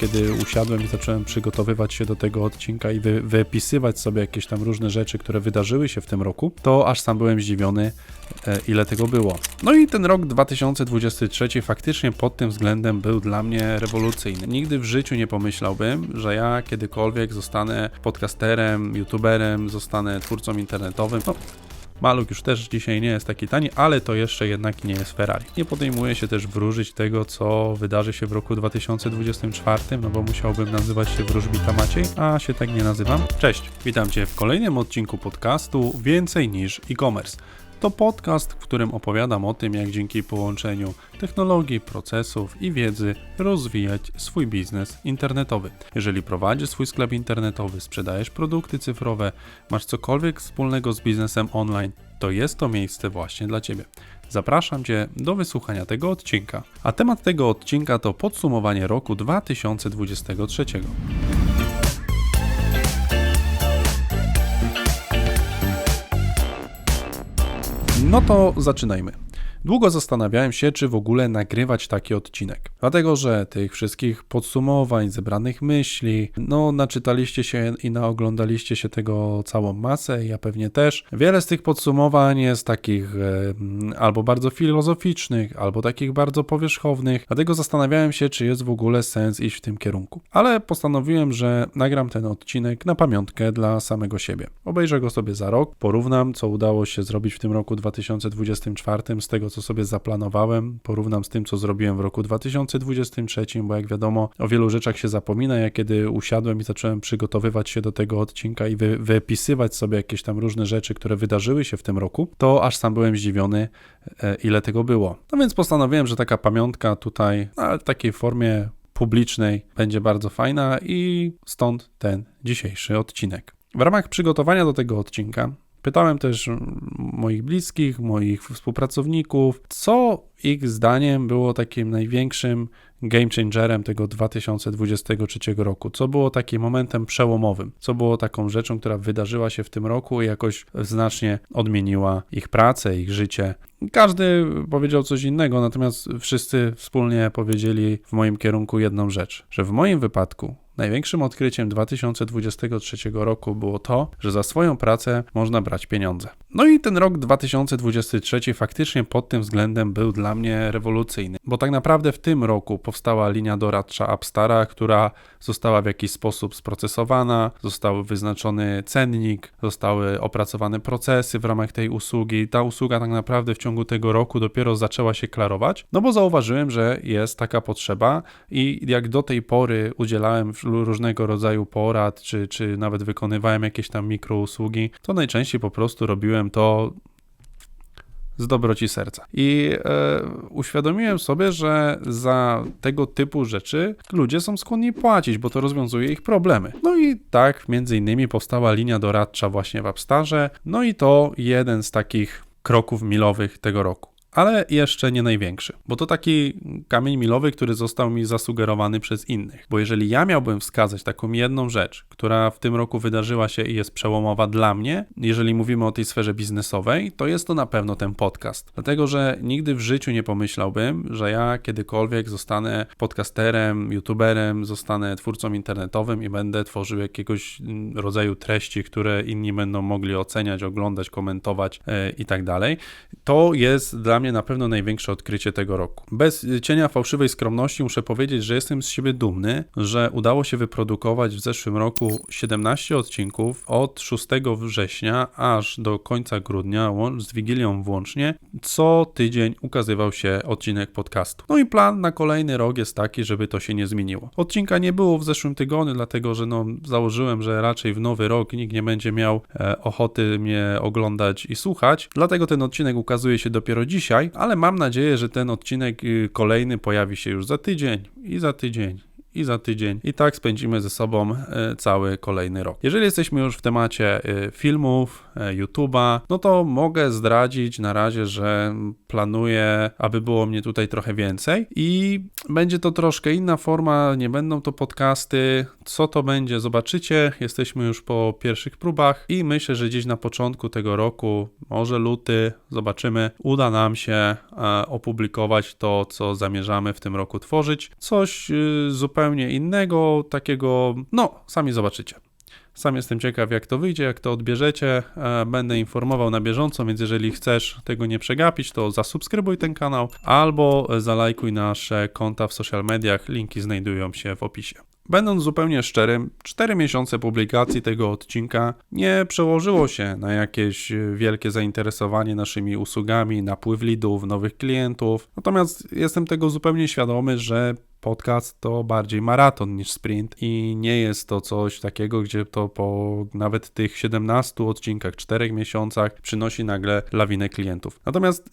Kiedy usiadłem i zacząłem przygotowywać się do tego odcinka i wy, wypisywać sobie jakieś tam różne rzeczy, które wydarzyły się w tym roku, to aż sam byłem zdziwiony, e, ile tego było. No i ten rok 2023 faktycznie pod tym względem był dla mnie rewolucyjny. Nigdy w życiu nie pomyślałbym, że ja kiedykolwiek zostanę podcasterem, youtuberem, zostanę twórcą internetowym. No, Maluch już też dzisiaj nie jest taki tani, ale to jeszcze jednak nie jest Ferrari. Nie podejmuję się też wróżyć tego, co wydarzy się w roku 2024, no bo musiałbym nazywać się Wróżbita Maciej, a się tak nie nazywam. Cześć, witam Cię w kolejnym odcinku podcastu Więcej niż e-commerce. To podcast, w którym opowiadam o tym, jak dzięki połączeniu technologii, procesów i wiedzy rozwijać swój biznes internetowy. Jeżeli prowadzisz swój sklep internetowy, sprzedajesz produkty cyfrowe, masz cokolwiek wspólnego z biznesem online, to jest to miejsce właśnie dla Ciebie. Zapraszam Cię do wysłuchania tego odcinka. A temat tego odcinka to podsumowanie roku 2023. No to zaczynajmy. Długo zastanawiałem się, czy w ogóle nagrywać taki odcinek. Dlatego, że tych wszystkich podsumowań, zebranych myśli, no naczytaliście się i naoglądaliście się tego całą masę, ja pewnie też. Wiele z tych podsumowań jest takich e, albo bardzo filozoficznych, albo takich bardzo powierzchownych. Dlatego zastanawiałem się, czy jest w ogóle sens iść w tym kierunku. Ale postanowiłem, że nagram ten odcinek na pamiątkę dla samego siebie. Obejrzę go sobie za rok, porównam, co udało się zrobić w tym roku 2024 z tego, co sobie zaplanowałem, porównam z tym, co zrobiłem w roku 2023, bo jak wiadomo, o wielu rzeczach się zapomina. Ja kiedy usiadłem i zacząłem przygotowywać się do tego odcinka i wy, wypisywać sobie jakieś tam różne rzeczy, które wydarzyły się w tym roku, to aż sam byłem zdziwiony, e, ile tego było. No więc postanowiłem, że taka pamiątka tutaj, w takiej formie publicznej, będzie bardzo fajna i stąd ten dzisiejszy odcinek. W ramach przygotowania do tego odcinka Pytałem też moich bliskich, moich współpracowników, co ich zdaniem było takim największym game changerem tego 2023 roku, co było takim momentem przełomowym, co było taką rzeczą, która wydarzyła się w tym roku i jakoś znacznie odmieniła ich pracę, ich życie. Każdy powiedział coś innego, natomiast wszyscy wspólnie powiedzieli w moim kierunku jedną rzecz, że w moim wypadku Największym odkryciem 2023 roku było to, że za swoją pracę można brać pieniądze. No i ten rok 2023 faktycznie pod tym względem był dla mnie rewolucyjny, bo tak naprawdę w tym roku powstała linia doradcza Upstara, która została w jakiś sposób sprocesowana, został wyznaczony cennik, zostały opracowane procesy w ramach tej usługi. Ta usługa tak naprawdę w ciągu tego roku dopiero zaczęła się klarować, no bo zauważyłem, że jest taka potrzeba i jak do tej pory udzielałem różnego rodzaju porad, czy, czy nawet wykonywałem jakieś tam mikrousługi, to najczęściej po prostu robiłem to z dobroci serca. I e, uświadomiłem sobie, że za tego typu rzeczy ludzie są skłonni płacić, bo to rozwiązuje ich problemy. No i tak między innymi powstała linia doradcza właśnie w Upstarze, no i to jeden z takich kroków milowych tego roku ale jeszcze nie największy, bo to taki kamień milowy, który został mi zasugerowany przez innych. Bo jeżeli ja miałbym wskazać taką jedną rzecz, która w tym roku wydarzyła się i jest przełomowa dla mnie, jeżeli mówimy o tej sferze biznesowej, to jest to na pewno ten podcast. Dlatego, że nigdy w życiu nie pomyślałbym, że ja kiedykolwiek zostanę podcasterem, youtuberem, zostanę twórcą internetowym i będę tworzył jakiegoś rodzaju treści, które inni będą mogli oceniać, oglądać, komentować yy, i tak dalej. To jest dla mnie mnie na pewno największe odkrycie tego roku. Bez cienia fałszywej skromności muszę powiedzieć, że jestem z siebie dumny, że udało się wyprodukować w zeszłym roku 17 odcinków od 6 września aż do końca grudnia, z Wigilią włącznie. Co tydzień ukazywał się odcinek podcastu. No i plan na kolejny rok jest taki, żeby to się nie zmieniło. Odcinka nie było w zeszłym tygodniu, dlatego że no, założyłem, że raczej w nowy rok nikt nie będzie miał e, ochoty mnie oglądać i słuchać. Dlatego ten odcinek ukazuje się dopiero dzisiaj dzisiaj, ale mam nadzieję, że ten odcinek y, kolejny pojawi się już za tydzień i za tydzień i za tydzień. I tak spędzimy ze sobą e, cały kolejny rok. Jeżeli jesteśmy już w temacie e, filmów, e, YouTube'a, no to mogę zdradzić na razie, że planuję, aby było mnie tutaj trochę więcej i będzie to troszkę inna forma, nie będą to podcasty. Co to będzie, zobaczycie. Jesteśmy już po pierwszych próbach i myślę, że gdzieś na początku tego roku, może luty, zobaczymy, uda nam się opublikować to, co zamierzamy w tym roku tworzyć. Coś zupełnie zupełnie innego, takiego, no, sami zobaczycie. Sam jestem ciekaw, jak to wyjdzie, jak to odbierzecie. E, Będę informował na bieżąco, więc jeżeli chcesz tego nie przegapić, to zasubskrybuj ten kanał albo zalajkuj nasze konta w social mediach. Linki znajdują się w opisie. Będąc zupełnie szczerym, 4 miesiące publikacji tego odcinka nie przełożyło się na jakieś wielkie zainteresowanie naszymi usługami, napływ lidów, nowych klientów. Natomiast jestem tego zupełnie świadomy, że podcast to bardziej maraton niż sprint i nie jest to coś takiego, gdzie to po nawet tych 17 odcinkach, 4 miesiącach przynosi nagle lawinę klientów. Natomiast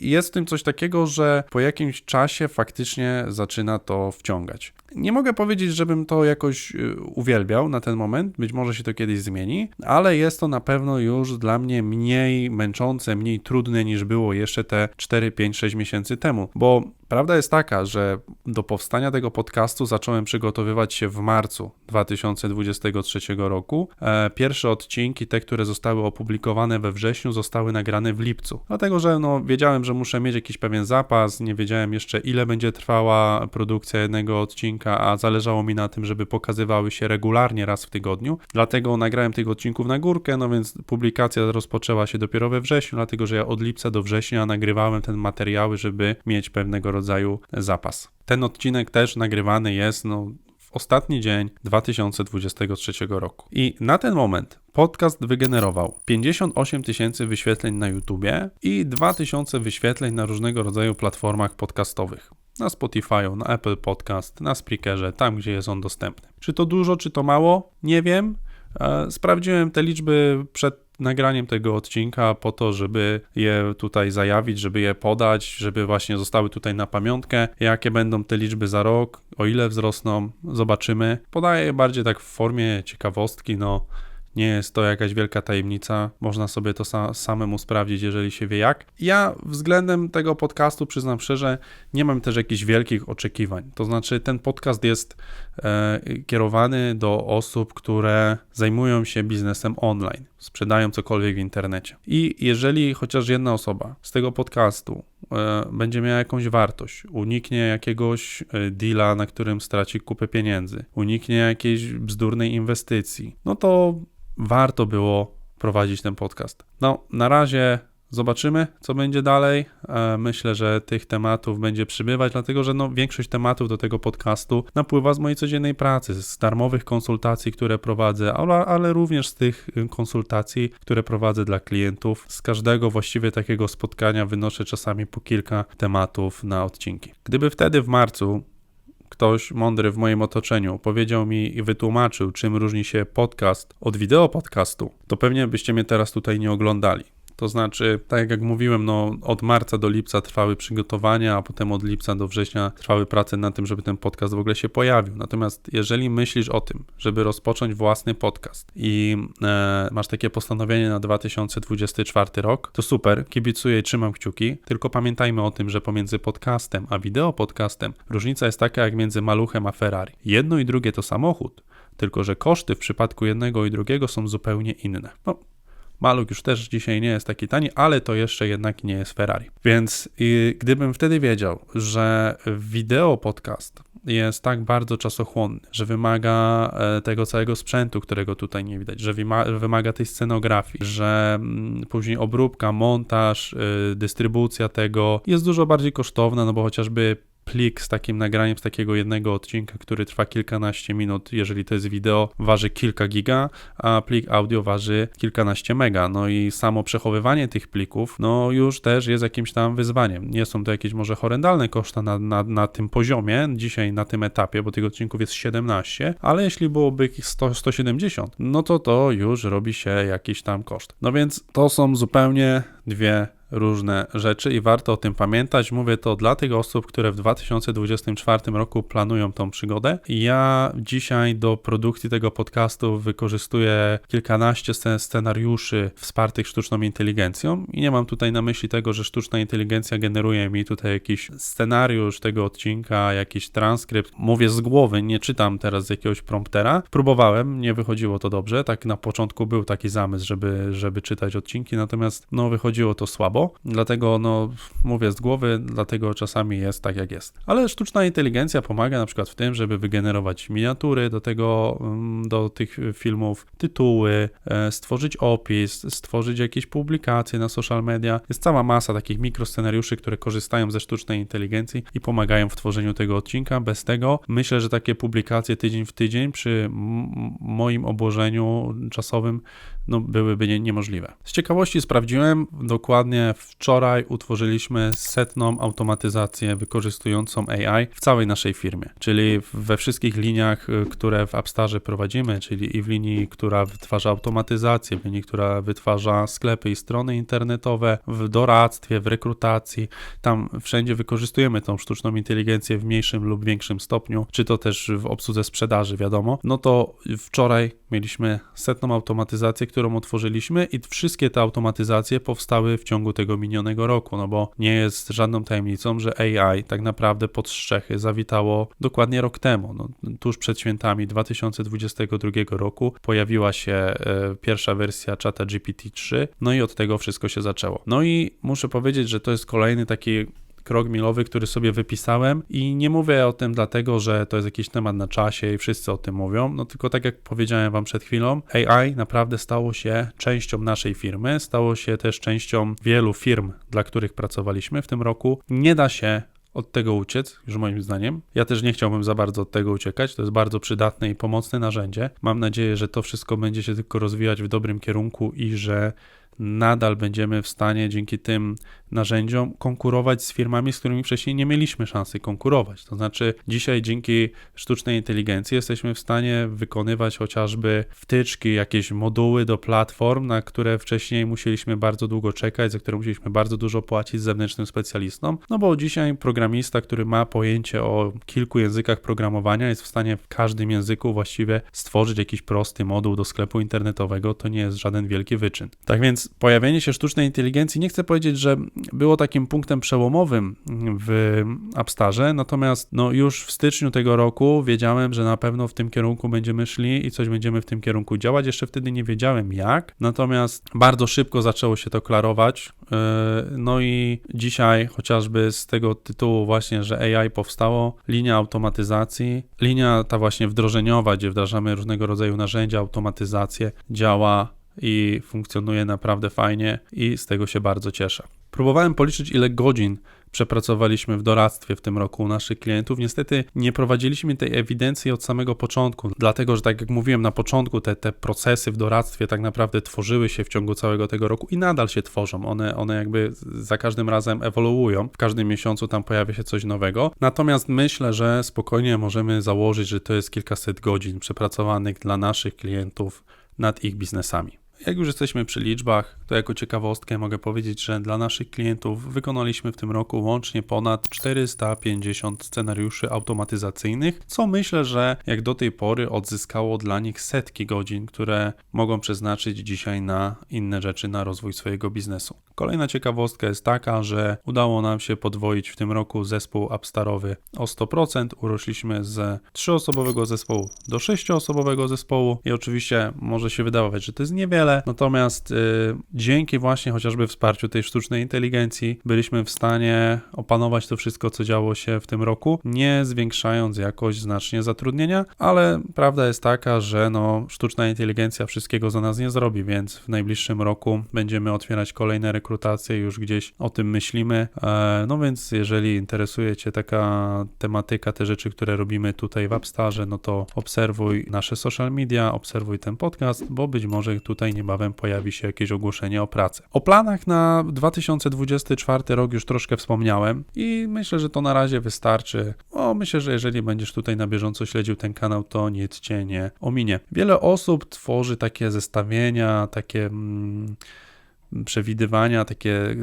jest w tym coś takiego, że po jakimś czasie faktycznie zaczyna to wciągać. Nie mogę powiedzieć, żebym to jakoś y, uwielbiał na ten moment, być może się to kiedyś zmieni, ale jest to na pewno już dla mnie mniej męczące, mniej trudne niż było jeszcze te 4, 5, 6 miesięcy temu, bo Prawda jest taka, że do powstania tego podcastu zacząłem przygotowywać się w marcu 2023 roku. E, pierwsze odcinki, te, które zostały opublikowane we wrześniu, zostały nagrane w lipcu. Dlatego, że no, wiedziałem, że muszę mieć jakiś pewien zapas, nie wiedziałem jeszcze, ile będzie trwała produkcja jednego odcinka, a zależało mi na tym, żeby pokazywały się regularnie raz w tygodniu. Dlatego nagrałem tych odcinków na górkę, no więc publikacja rozpoczęła się dopiero we wrześniu, dlatego że ja od lipca do września nagrywałem ten materiały, żeby mieć pewnego rodzaju zapas. Ten odcinek też nagrywany jest no, w ostatni dzień 2023 roku. I na ten moment podcast wygenerował 58 tysięcy wyświetleń na YouTubie i 2000 wyświetleń na różnego rodzaju platformach podcastowych. Na Spotify, na Apple Podcast, na Spreakerze, tam gdzie jest on dostępny. Czy to dużo, czy to mało? Nie wiem. E, sprawdziłem te liczby przed nagraniem tego odcinka po to, żeby je tutaj zajawić, żeby je podać, żeby właśnie zostały tutaj na pamiątkę. Jakie będą te liczby za rok, o ile wzrosną, zobaczymy. Podaję je bardziej tak w formie ciekawostki, no nie jest to jakaś wielka tajemnica, można sobie to sa samemu sprawdzić, jeżeli się wie jak. Ja względem tego podcastu, przyznam szczerze, nie mam też jakichś wielkich oczekiwań. To znaczy, ten podcast jest e, kierowany do osób, które zajmują się biznesem online, sprzedają cokolwiek w internecie. I jeżeli chociaż jedna osoba z tego podcastu e, będzie miała jakąś wartość, uniknie jakiegoś e, deala, na którym straci kupę pieniędzy, uniknie jakiejś bzdurnej inwestycji, no to warto było prowadzić ten podcast. No, na razie Zobaczymy, co będzie dalej. E, myślę, że tych tematów będzie przybywać, dlatego że no, większość tematów do tego podcastu napływa z mojej codziennej pracy, z darmowych konsultacji, które prowadzę, ale, ale również z tych y, konsultacji, które prowadzę dla klientów. Z każdego właściwie takiego spotkania wynoszę czasami po kilka tematów na odcinki. Gdyby wtedy w marcu ktoś mądry w moim otoczeniu powiedział mi i wytłumaczył, czym różni się podcast od wideo podcastu, to pewnie byście mnie teraz tutaj nie oglądali. To znaczy, tak jak mówiłem, no, od marca do lipca trwały przygotowania, a potem od lipca do września trwały prace nad tym, żeby ten podcast w ogóle się pojawił. Natomiast jeżeli myślisz o tym, żeby rozpocząć własny podcast i e, masz takie postanowienie na 2024 rok, to super, kibicuję i trzymam kciuki. Tylko pamiętajmy o tym, że pomiędzy podcastem a wideo podcastem różnica jest taka jak między maluchem a Ferrari. Jedno i drugie to samochód, tylko że koszty w przypadku jednego i drugiego są zupełnie inne. No, Maluch już też dzisiaj nie jest taki tani, ale to jeszcze jednak nie jest Ferrari. Więc gdybym wtedy wiedział, że wideo podcast jest tak bardzo czasochłonny, że wymaga e, tego całego sprzętu, którego tutaj nie widać, że wymaga tej scenografii, że mm, później obróbka, montaż, e, dystrybucja tego jest dużo bardziej kosztowna, no bo chociażby plik z takim nagraniem z takiego jednego odcinka, który trwa kilkanaście minut, jeżeli to jest wideo, waży kilka giga, a plik audio waży kilkanaście mega. No i samo przechowywanie tych plików, no już też jest jakimś tam wyzwaniem. Nie są to jakieś może horrendalne koszta na, na, na tym poziomie, dzisiaj na tym etapie, bo tych odcinków jest 17, ale jeśli byłoby ich 100, 170, no to to już robi się jakiś tam koszt. No więc to są zupełnie dwie różne rzeczy i warto o tym pamiętać. Mówię to dla tych osób, które w 2024 roku planują tą przygodę. Ja dzisiaj do produkcji tego podcastu wykorzystuję kilkanaście scenariuszy wspartych sztuczną inteligencją i nie mam tutaj na myśli tego, że sztuczna inteligencja generuje mi tutaj jakiś scenariusz tego odcinka, jakiś transkrypt. Mówię z głowy, nie czytam teraz z jakiegoś promptera. Próbowałem, nie wychodziło to dobrze. Tak na początku był taki zamysł, żeby, żeby czytać odcinki, natomiast no wychodziło to słabo słabo, dlatego no mówię z głowy, dlatego czasami jest tak jak jest. Ale sztuczna inteligencja pomaga na przykład w tym, żeby wygenerować miniatury do tego, mm, do tych filmów, tytuły, e, stworzyć opis, stworzyć jakieś publikacje na social media. Jest cała masa takich mikroscenariuszy, które korzystają ze sztucznej inteligencji i pomagają w tworzeniu tego odcinka. Bez tego myślę, że takie publikacje tydzień w tydzień przy moim obłożeniu czasowym no, byłyby nie, niemożliwe. Z ciekawości sprawdziłem, dokładnie wczoraj utworzyliśmy setną automatyzację wykorzystującą AI w całej naszej firmie, czyli we wszystkich liniach, y, które w Appstarze prowadzimy, czyli i w linii, która wytwarza automatyzację, w linii, która wytwarza sklepy i strony internetowe, w doradztwie, w rekrutacji, tam wszędzie wykorzystujemy tą sztuczną inteligencję w mniejszym lub większym stopniu, czy to też w obsłudze sprzedaży, wiadomo. No to wczoraj mieliśmy setną automatyzację, którą otworzyliśmy i wszystkie te automatyzacje powstały w ciągu tego minionego roku, no bo nie jest żadną tajemnicą, że AI tak naprawdę pod strzechy zawitało dokładnie rok temu. No, tuż przed świętami 2022 roku pojawiła się e, pierwsza wersja czata GPT-3, no i od tego wszystko się zaczęło. No i muszę powiedzieć, że to jest kolejny taki krok milowy, który sobie wypisałem i nie mówię o tym dlatego, że to jest jakiś temat na czasie i wszyscy o tym mówią, no tylko tak jak powiedziałem wam przed chwilą, AI naprawdę stało się częścią naszej firmy, stało się też częścią wielu firm, dla których pracowaliśmy w tym roku. Nie da się od tego uciec, już moim zdaniem. Ja też nie chciałbym za bardzo od tego uciekać. To jest bardzo przydatne i pomocne narzędzie. Mam nadzieję, że to wszystko będzie się tylko rozwijać w dobrym kierunku i że nadal będziemy w stanie dzięki tym narzędziom konkurować z firmami, z którymi wcześniej nie mieliśmy szansy konkurować. To znaczy, dzisiaj dzięki sztucznej inteligencji jesteśmy w stanie wykonywać chociażby wtyczki, jakieś moduły do platform, na które wcześniej musieliśmy bardzo długo czekać, za które musieliśmy bardzo dużo płacić zewnętrznym specjalistom. No bo dzisiaj programista, który ma pojęcie o kilku językach programowania, jest w stanie w każdym języku właściwie stworzyć jakiś prosty moduł do sklepu internetowego. To nie jest żaden wielki wyczyn. Tak więc pojawienie się sztucznej inteligencji, nie chcę powiedzieć, że było takim punktem przełomowym w Appstarze, natomiast no, już w styczniu tego roku wiedziałem, że na pewno w tym kierunku będziemy szli i coś będziemy w tym kierunku działać. Jeszcze wtedy nie wiedziałem jak, natomiast bardzo szybko zaczęło się to klarować. Yy, no i dzisiaj chociażby z tego tytułu właśnie, że AI powstało, linia automatyzacji, linia ta właśnie wdrożeniowa, gdzie wdrażamy różnego rodzaju narzędzia, automatyzację, działa i funkcjonuje naprawdę fajnie i z tego się bardzo cieszę. Próbowałem policzyć, ile godzin przepracowaliśmy w doradztwie w tym roku u naszych klientów. Niestety nie prowadziliśmy tej ewidencji od samego początku, dlatego że tak jak mówiłem na początku, te, te procesy w doradztwie tak naprawdę tworzyły się w ciągu całego tego roku i nadal się tworzą. One, one jakby za każdym razem ewoluują. W każdym miesiącu tam pojawia się coś nowego. Natomiast myślę, że spokojnie możemy założyć, że to jest kilkaset godzin przepracowanych dla naszych klientów nad ich biznesami. Jak już jesteśmy przy liczbach, to jako ciekawostkę mogę powiedzieć, że dla naszych klientów wykonaliśmy w tym roku łącznie ponad 450 scenariuszy automatyzacyjnych, co myślę, że jak do tej pory odzyskało dla nich setki godzin, które mogą przeznaczyć dzisiaj na inne rzeczy, na rozwój swojego biznesu. Kolejna ciekawostka jest taka, że udało nam się podwoić w tym roku zespół Upstarowy o 100%. Urośliśmy z 3-osobowego zespołu do 6-osobowego zespołu i oczywiście może się wydawać, że to jest niewiele, natomiast yy, dzięki właśnie chociażby wsparciu tej sztucznej inteligencji byliśmy w stanie opanować to wszystko, co działo się w tym roku, nie zwiększając jakoś znacznie zatrudnienia, ale prawda jest taka, że no, sztuczna inteligencja wszystkiego za nas nie zrobi, więc w najbliższym roku będziemy otwierać kolejne rekrutacje, już gdzieś o tym myślimy. E, no więc jeżeli interesuje Cię taka tematyka, te rzeczy, które robimy tutaj w Upstarze, no to obserwuj nasze social media, obserwuj ten podcast, bo być może tutaj niebawem pojawi się jakieś ogłoszenie o pracę. O planach na 2024 rok już troszkę wspomniałem i myślę, że to na razie wystarczy. O, myślę, że jeżeli będziesz tutaj na bieżąco śledził ten kanał, to nic Cię nie ominie. Wiele osób tworzy takie zestawienia, takie... Mm, przewidywania, takie y,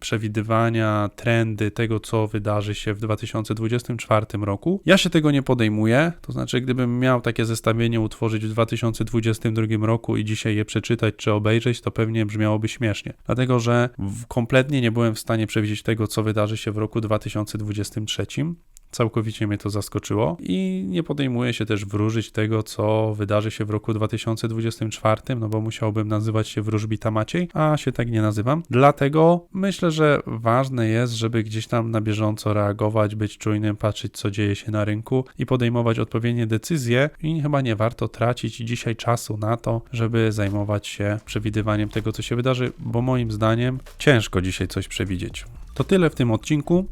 przewidywania, trendy tego, co wydarzy się w 2024 roku. Ja się tego nie podejmuję, to znaczy, gdybym miał takie zestawienie utworzyć w 2022 roku i dzisiaj je przeczytać czy obejrzeć, to pewnie brzmiałoby śmiesznie, dlatego że kompletnie nie byłem w stanie przewidzieć tego, co wydarzy się w roku 2023 całkowicie mnie to zaskoczyło i nie podejmuję się też wróżyć tego, co wydarzy się w roku 2024, no bo musiałbym nazywać się wróżbita Maciej, a się tak nie nazywam. Dlatego myślę, że ważne jest, żeby gdzieś tam na bieżąco reagować, być czujnym, patrzeć, co dzieje się na rynku i podejmować odpowiednie decyzje. I chyba nie warto tracić dzisiaj czasu na to, żeby zajmować się przewidywaniem tego, co się wydarzy, bo moim zdaniem ciężko dzisiaj coś przewidzieć. To tyle w tym odcinku.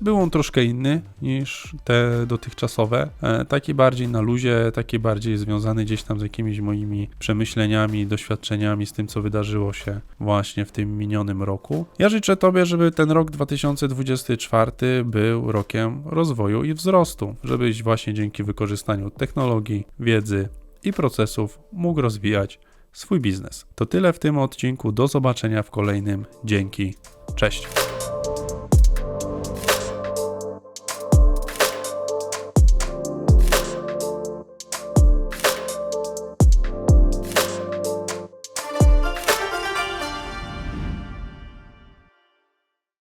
Był on troszkę inny niż te dotychczasowe, e, taki bardziej na luzie, taki bardziej związany gdzieś tam z jakimiś moimi przemyśleniami, doświadczeniami z tym, co wydarzyło się właśnie w tym minionym roku. Ja życzę Tobie, żeby ten rok 2024 był rokiem rozwoju i wzrostu, żebyś właśnie dzięki wykorzystaniu technologii, wiedzy i procesów mógł rozwijać swój biznes. To tyle w tym odcinku. Do zobaczenia w kolejnym. Dzięki. Cześć.